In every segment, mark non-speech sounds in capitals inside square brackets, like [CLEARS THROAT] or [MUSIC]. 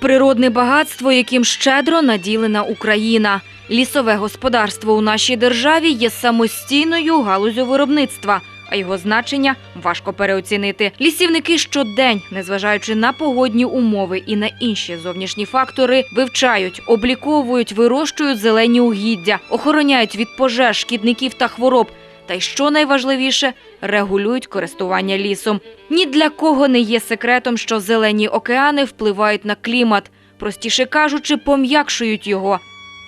природне багатство, яким щедро наділена Україна. Лісове господарство у нашій державі є самостійною галузю виробництва, а його значення важко переоцінити. Лісівники щодень, незважаючи на погодні умови і на інші зовнішні фактори, вивчають, обліковують, вирощують зелені угіддя, охороняють від пожеж, шкідників та хвороб. Та й що найважливіше, регулюють користування лісом. Ні для кого не є секретом, що зелені океани впливають на клімат, простіше кажучи, пом'якшують його,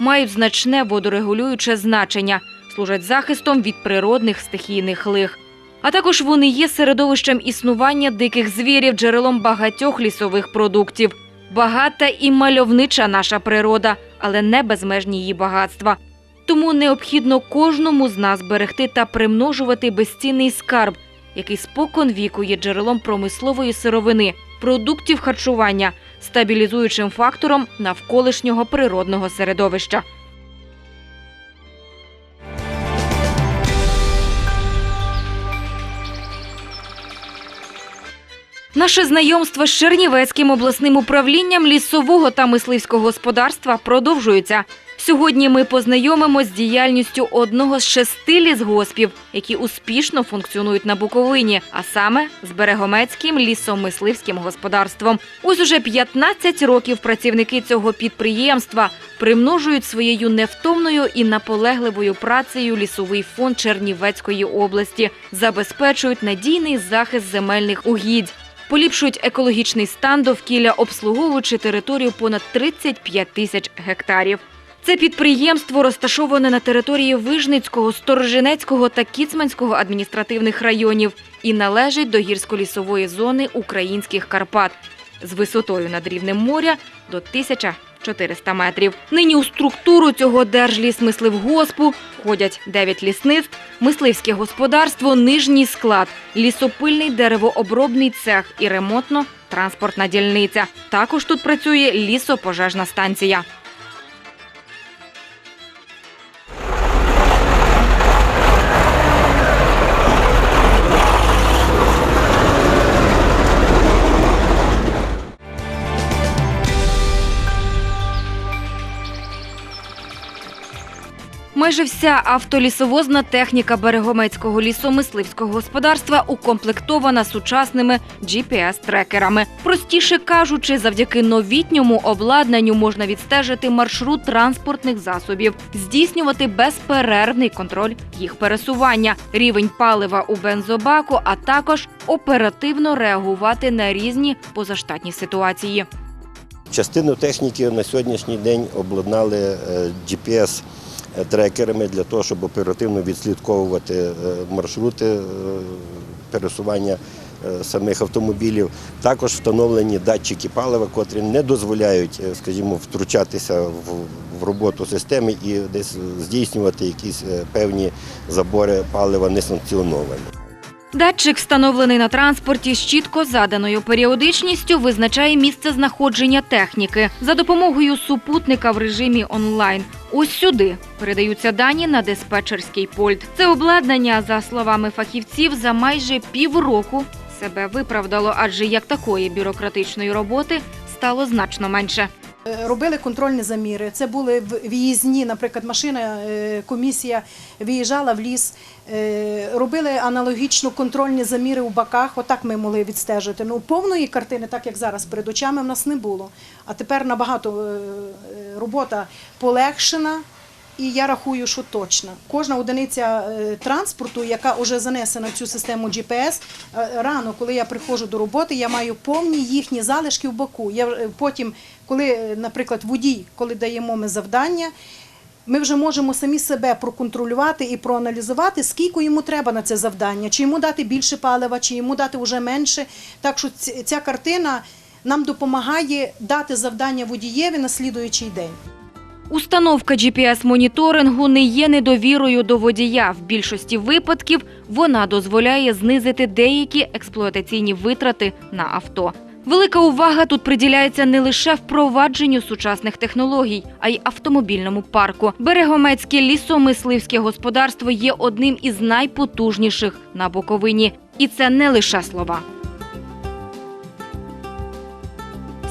мають значне водорегулююче значення, служать захистом від природних стихійних лих. А також вони є середовищем існування диких звірів, джерелом багатьох лісових продуктів. Багата і мальовнича наша природа, але не безмежні її багатства. Тому необхідно кожному з нас берегти та примножувати безцінний скарб, який спокон віку є джерелом промислової сировини, продуктів харчування, стабілізуючим фактором навколишнього природного середовища. Наше знайомство з Чернівецьким обласним управлінням лісового та мисливського господарства продовжується. Сьогодні ми познайомимось з діяльністю одного з шести лісгоспів, які успішно функціонують на Буковині, а саме з Берегомецьким лісомисливським господарством. Ось уже 15 років працівники цього підприємства примножують своєю невтомною і наполегливою працею лісовий фонд Чернівецької області, забезпечують надійний захист земельних угідь. Поліпшують екологічний стан довкілля, обслуговуючи територію понад 35 тисяч гектарів. Це підприємство розташоване на території Вижницького, Сторожинецького та Кіцманського адміністративних районів і належить до гірсько-лісової зони українських Карпат з висотою над рівнем моря до 1400 метрів. Нині у структуру цього держлісмисливгоспу входять 9 лісництв, мисливське господарство, нижній склад, лісопильний деревообробний цех і ремонтно-транспортна дільниця. Також тут працює лісопожежна станція. Майже вся автолісовозна техніка берегомецького лісомисливського господарства укомплектована сучасними GPS-трекерами. Простіше кажучи, завдяки новітньому обладнанню можна відстежити маршрут транспортних засобів, здійснювати безперервний контроль їх пересування, рівень палива у бензобаку, а також оперативно реагувати на різні позаштатні ситуації. Частину техніки на сьогоднішній день обладнали е, GPS-трекерами для того, щоб оперативно відслідковувати е, маршрути е, пересування е, самих автомобілів. Також встановлені датчики палива, котрі не дозволяють, е, скажімо, втручатися в, роботу системи і десь здійснювати якісь е, певні забори палива несанкціоновані. Датчик, встановлений на транспорті з чітко заданою періодичністю, визначає місце знаходження техніки за допомогою супутника в режимі онлайн. Ось сюди передаються дані на диспетчерський пульт. Це обладнання, за словами фахівців, за майже півроку себе виправдало, адже як такої бюрократичної роботи стало значно менше. Е, Робили контрольні заміри. Це були в'їзні, наприклад, машина, е, комісія виїжджала в ліс, е, робили аналогічно контрольні заміри у баках. Отак ми могли відстежити. Ну, повної картини, так як зараз перед очами, в нас не було. А тепер набагато робота полегшена. І я рахую, що точно. Кожна одиниця е, транспорту, яка вже занесена в цю систему GPS, е, рано, коли я приходжу до роботи, я маю повні їхні залишки в боку. Я е, потім, коли, наприклад, водій, коли даємо ми завдання, ми вже можемо самі себе проконтролювати і проаналізувати, скільки йому треба на це завдання, чи йому дати більше палива, чи йому дати вже менше. Так що ця картина нам допомагає дати завдання водієві на слідуючий день. Установка GPS-моніторингу не є недовірою до водія. В більшості випадків вона дозволяє знизити деякі експлуатаційні витрати на авто. Велика увага тут приділяється не лише впровадженню сучасних технологій, а й автомобільному парку. Берегомецьке лісомисливське господарство є одним із найпотужніших на Буковині. І це не лише слова.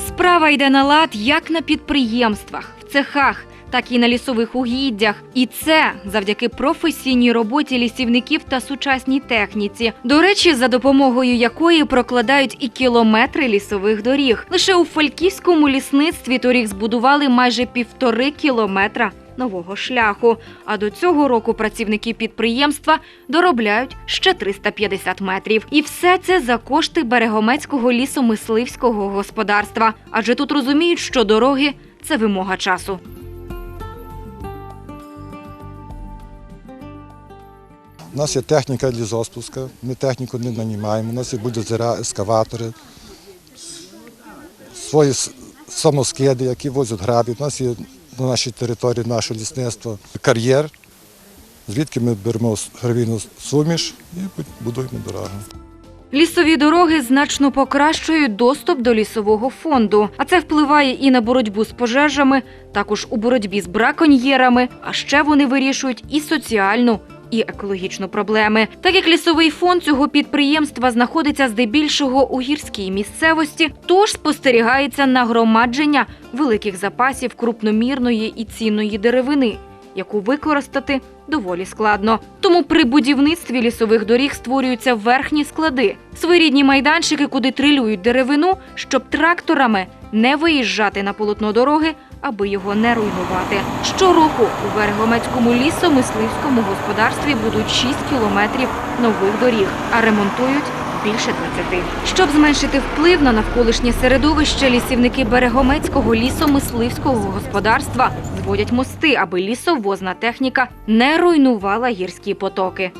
Справа йде на лад як на підприємствах, в цехах, так і на лісових угіддях. І це завдяки професійній роботі лісівників та сучасній техніці. До речі, за допомогою якої прокладають і кілометри лісових доріг. Лише у Фальківському лісництві торік збудували майже півтори кілометра. Нового шляху. А до цього року працівники підприємства доробляють ще 350 метрів. І все це за кошти берегомецького лісомисливського господарства. Адже тут розуміють, що дороги це вимога часу. У нас є техніка лізоспуска, ми техніку не нанімаємо, у нас є бульдозера, ескаватори, свої самоскиди, які возять грабі. У нас є на нашій території наше лісництво кар'єр, звідки ми беремо гравійну суміш і будуємо дорогу. Лісові дороги значно покращують доступ до лісового фонду, а це впливає і на боротьбу з пожежами, також у боротьбі з браконьєрами. А ще вони вирішують і соціальну. І екологічну проблеми, так як лісовий фонд цього підприємства знаходиться здебільшого у гірській місцевості, тож спостерігається нагромадження великих запасів крупномірної і цінної деревини, яку використати доволі складно. Тому при будівництві лісових доріг створюються верхні склади, своєрідні майданчики, куди трилюють деревину, щоб тракторами не виїжджати на полотно дороги, аби його не руйнувати. Щороку у Верхомецькому лісомисливському господарстві будуть 6 кілометрів нових доріг, а ремонтують більше 20. Щоб зменшити вплив на навколишнє середовище, лісівники Берегомецького лісомисливського господарства зводять мости, аби лісовозна техніка не руйнувала гірські потоки.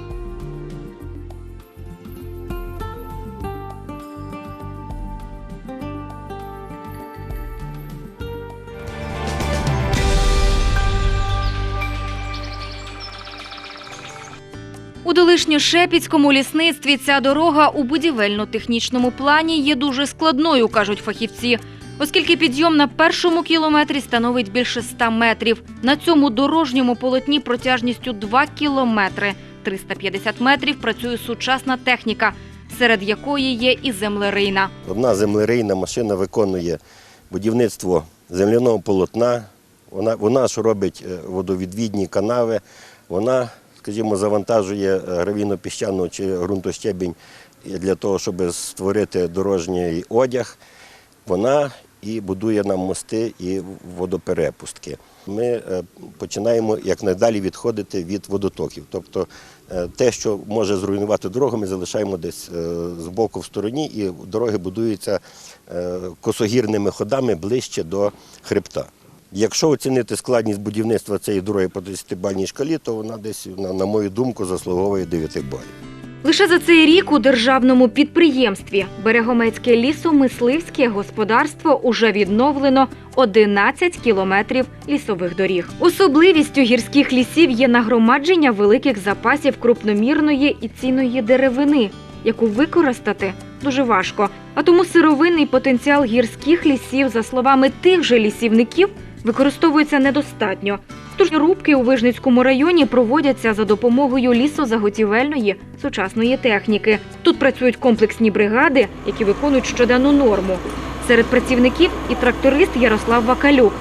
У Долишньо-Шепіцькому лісництві ця дорога у будівельно-технічному плані є дуже складною, кажуть фахівці, оскільки підйом на першому кілометрі становить більше 100 метрів. На цьому дорожньому полотні протяжністю 2 кілометри, 350 метрів працює сучасна техніка, серед якої є і землерийна. Одна землерийна машина виконує будівництво земляного полотна. Вона, вона ж робить е, водовідвідні канави, вона, скажімо, завантажує е, гравійно-піщану чи ґрунтощебінь для того, щоб створити дорожній одяг. Вона і будує нам мости і водоперепустки. Ми е, починаємо якнайдалі відходити від водотоків. Тобто е, те, що може зруйнувати дорогу, ми залишаємо десь е, збоку в стороні, і дороги будуються косогірними ходами ближче до хребта. Якщо оцінити складність будівництва цієї дороги по 10-бальній шкалі, то вона десь, на, на мою думку, заслуговує 9 балів. Лише за цей рік у державному підприємстві Берегомецьке лісомисливське господарство уже відновлено 11 кілометрів лісових доріг. Особливістю гірських лісів є нагромадження великих запасів крупномірної і цінної деревини, яку використати дуже важко. А тому сировинний потенціал гірських лісів, за словами тих же лісівників, використовується недостатньо. Тож рубки у Вижницькому районі проводяться за допомогою лісозаготівельної сучасної техніки. Тут працюють комплексні бригади, які виконують щоденну норму. Серед працівників і тракторист Ярослав Вакалюк.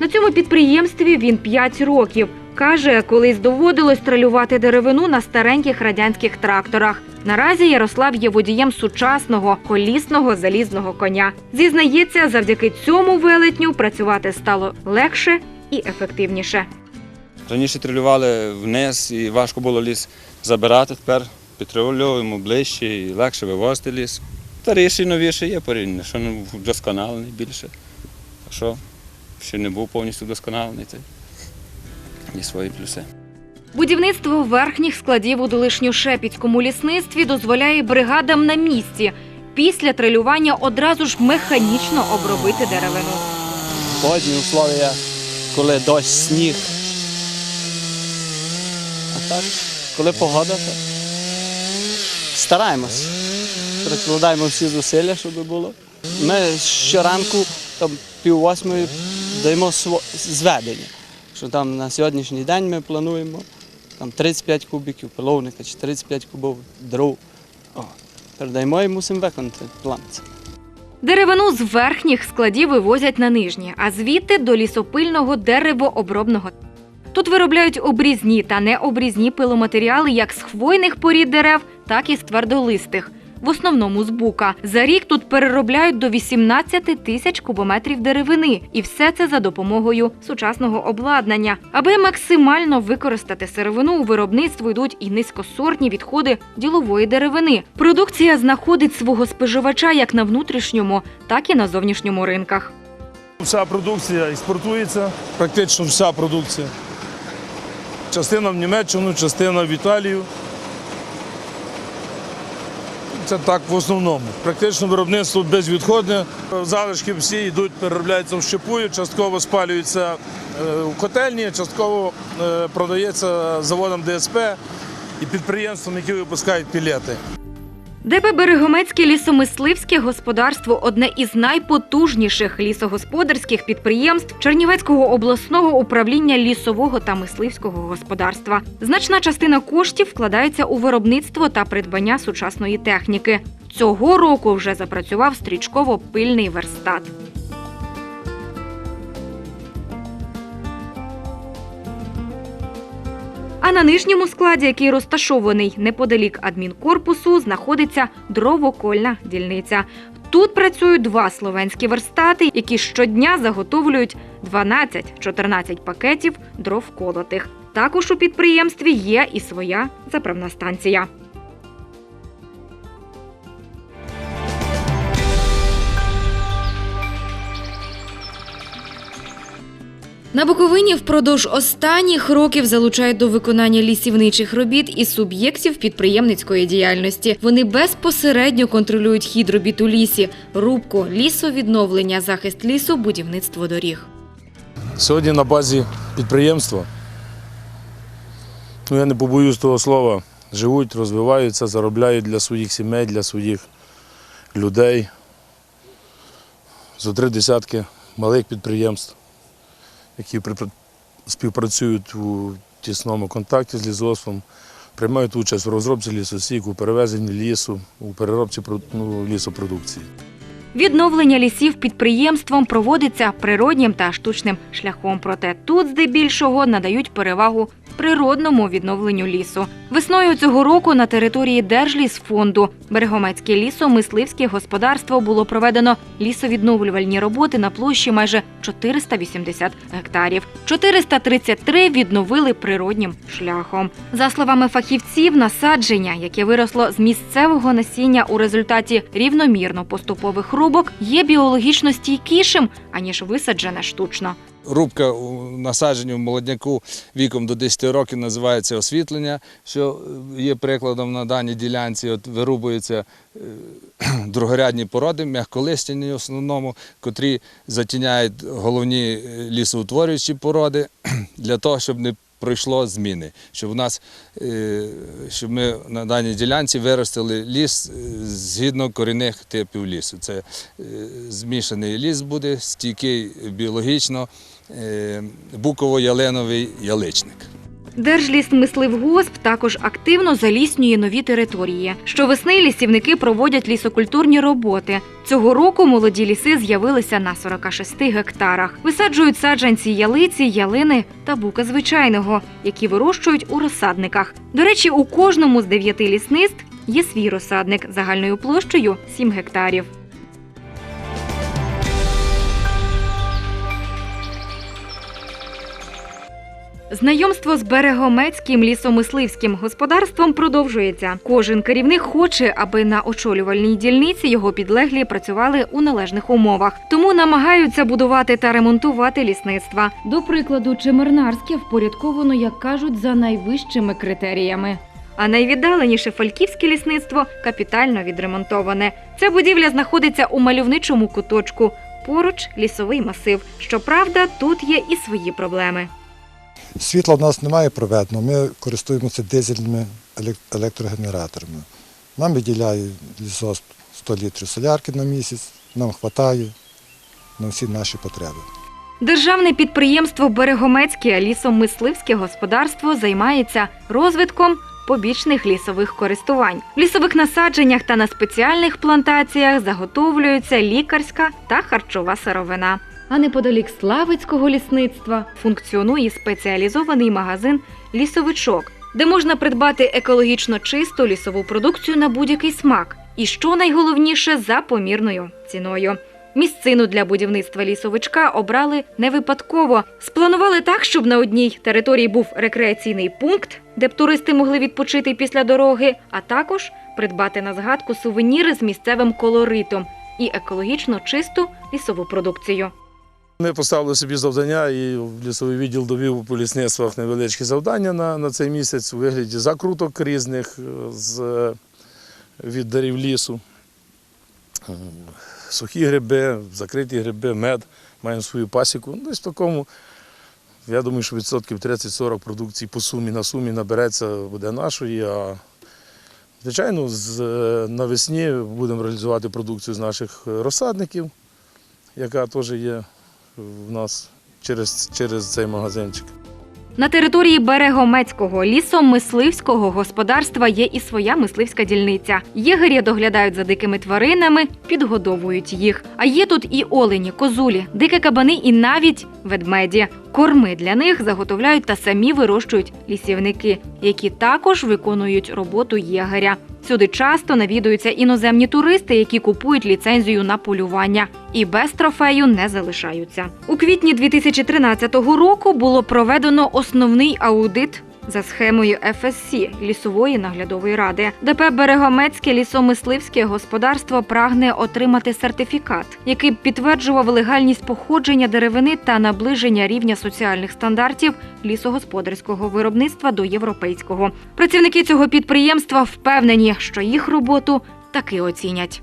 На цьому підприємстві він 5 років. Каже, колись доводилось тралювати деревину на стареньких радянських тракторах. Наразі Ярослав є водієм сучасного колісного залізного коня. Зізнається, завдяки цьому велетню працювати стало легше і ефективніше. Раніше трилювали вниз і важко було ліс забирати. Тепер підтрильовуємо ближче і легше вивозити ліс. Старіший, новіший є порівняно, що вдосконалений більше. А що ще не був повністю вдосконалений, то є свої плюси. Будівництво верхніх складів у Долишньо-Шепіцькому лісництві дозволяє бригадам на місці після трилювання одразу ж механічно обробити деревину. Погодні условия, коли дощ, сніг. А так, коли погода, то стараємось. Прикладаємо всі зусилля, щоб було. Ми щоранку, там пів восьмої, даємо зведення. Що там на сьогоднішній день ми плануємо там 35 кубиків пиловника чи 35 кубів дров. О, передаємо і мусимо виконати план. Деревину з верхніх складів вивозять на нижні, а звідти до лісопильного деревообробного. Тут виробляють обрізні та необрізні пиломатеріали як з хвойних порід дерев, так і з твердолистих. В основному з бука. За рік тут переробляють до 18 тисяч кубометрів деревини, і все це за допомогою сучасного обладнання. Аби максимально використати сировину у виробництво йдуть і низькосортні відходи ділової деревини. Продукція знаходить свого споживача як на внутрішньому, так і на зовнішньому ринках. Вся продукція експортується, практично вся продукція. Частина в Німеччину, частина в Італію. Це так в основному. Практично виробництво безвідходне. Залишки всі йдуть, переробляються в щепую, частково спалюються е, в котельні, частково е, продається заводам ДСП і підприємствам, які випускають пілети. ДП Берегомецьке лісомисливське господарство одне із найпотужніших лісогосподарських підприємств Чернівецького обласного управління лісового та мисливського господарства. Значна частина коштів вкладається у виробництво та придбання сучасної техніки. Цього року вже запрацював стрічково-пильний верстат. А на нижньому складі, який розташований неподалік адмінкорпусу, знаходиться дровокольна дільниця. Тут працюють два словенські верстати, які щодня заготовлюють 12-14 пакетів дров колотих. Також у підприємстві є і своя заправна станція. На Буковині впродовж останніх років залучають до виконання лісівничих робіт і суб'єктів підприємницької діяльності. Вони безпосередньо контролюють хід робіт у лісі, рубку, лісовідновлення, захист лісу, будівництво доріг. Сьогодні на базі підприємства, ну я не побоюсь того слова, живуть, розвиваються, заробляють для своїх сімей, для своїх людей. Зо три десятки малих підприємств, які співпрацюють у тісному контакті з лісгоспом, приймають участь в розробці лісосік, у перевезенні лісу, у переробці ну, лісопродукції. Відновлення лісів підприємством проводиться природнім та штучним шляхом. Проте тут здебільшого надають перевагу природному відновленню лісу. Весною цього року на території Держлісфонду Берегомецьке лісо-мисливське господарство було проведено лісовідновлювальні роботи на площі майже 480 гектарів. 433 відновили природнім шляхом. За словами фахівців, насадження, яке виросло з місцевого насіння у результаті рівномірно поступових рубок, є біологічно стійкішим аніж висаджене штучно. Рубка у насадженню в молодняку віком до 10 років називається освітлення, що є прикладом на даній ділянці. От вирубуються е, [CLEARS THROAT] другорядні породи, м'яколистяні в основному, котрі затіняють головні лісоутворюючі породи [CLEARS THROAT] для того, щоб не пройшло зміни, щоб у нас е, щоб ми на даній ділянці виростили ліс е, згідно корінних типів лісу. Це е, змішаний ліс буде, стійкий біологічно, буково-ялиновий яличник. Держлісмисливгосп також активно заліснює нові території. Щовесни лісівники проводять лісокультурні роботи. Цього року молоді ліси з'явилися на 46 гектарах. Висаджують саджанці ялиці, ялини та бука звичайного, які вирощують у розсадниках. До речі, у кожному з дев'яти лісництв є свій розсадник загальною площею 7 гектарів. Знайомство з берегомецьким лісомисливським господарством продовжується. Кожен керівник хоче, аби на очолювальній дільниці його підлеглі працювали у належних умовах. Тому намагаються будувати та ремонтувати лісництва. До прикладу, Чемернарське впорядковано, як кажуть, за найвищими критеріями. А найвіддаленіше фальківське лісництво капітально відремонтоване. Ця будівля знаходиться у мальовничому куточку. Поруч лісовий масив. Щоправда, тут є і свої проблеми. Світла в нас немає проведено, ми користуємося дизельними елек- електрогенераторами. Нам виділяє лісосп 100 літрів солярки на місяць, нам вистачає на всі наші потреби. Державне підприємство Берегомецьке лісомисливське господарство займається розвитком побічних лісових користувань. В лісових насадженнях та на спеціальних плантаціях заготовлюється лікарська та харчова сировина. А неподалік Славицького лісництва функціонує спеціалізований магазин Лісовичок, де можна придбати екологічно чисту лісову продукцію на будь-який смак. І що найголовніше за помірною ціною. Місцину для будівництва лісовичка обрали не випадково. Спланували так, щоб на одній території був рекреаційний пункт, де б туристи могли відпочити після дороги, а також придбати на згадку сувеніри з місцевим колоритом і екологічно чисту лісову продукцію. Ми поставили собі завдання, і лісовий відділ довів по лісництвах невеличкі завдання на, на цей місяць у вигляді закруток різних е, з від дарів лісу. Е, Сухі гриби, закриті гриби, мед, маємо свою пасіку. Ну, Десь в такому, я думаю, що відсотків 30-40 продукції по сумі на сумі набереться буде нашої. А звичайно, з, е, навесні будемо реалізувати продукцію з наших розсадників, яка теж є в нас через, через цей магазинчик. На території Берегомецького лісомисливського господарства є і своя мисливська дільниця. Єгері доглядають за дикими тваринами, підгодовують їх. А є тут і олені, козулі, дикі кабани і навіть ведмеді. Корми для них заготовляють та самі вирощують лісівники, які також виконують роботу єгеря. Сюди часто навідуються іноземні туристи, які купують ліцензію на полювання і без трофею не залишаються. У квітні 2013 року було проведено основний аудит за схемою ФСС лісової наглядової ради. ДП Берегомецьке лісомисливське господарство прагне отримати сертифікат, який б підтверджував легальність походження деревини та наближення рівня соціальних стандартів лісогосподарського виробництва до європейського. Працівники цього підприємства впевнені, що їх роботу таки оцінять.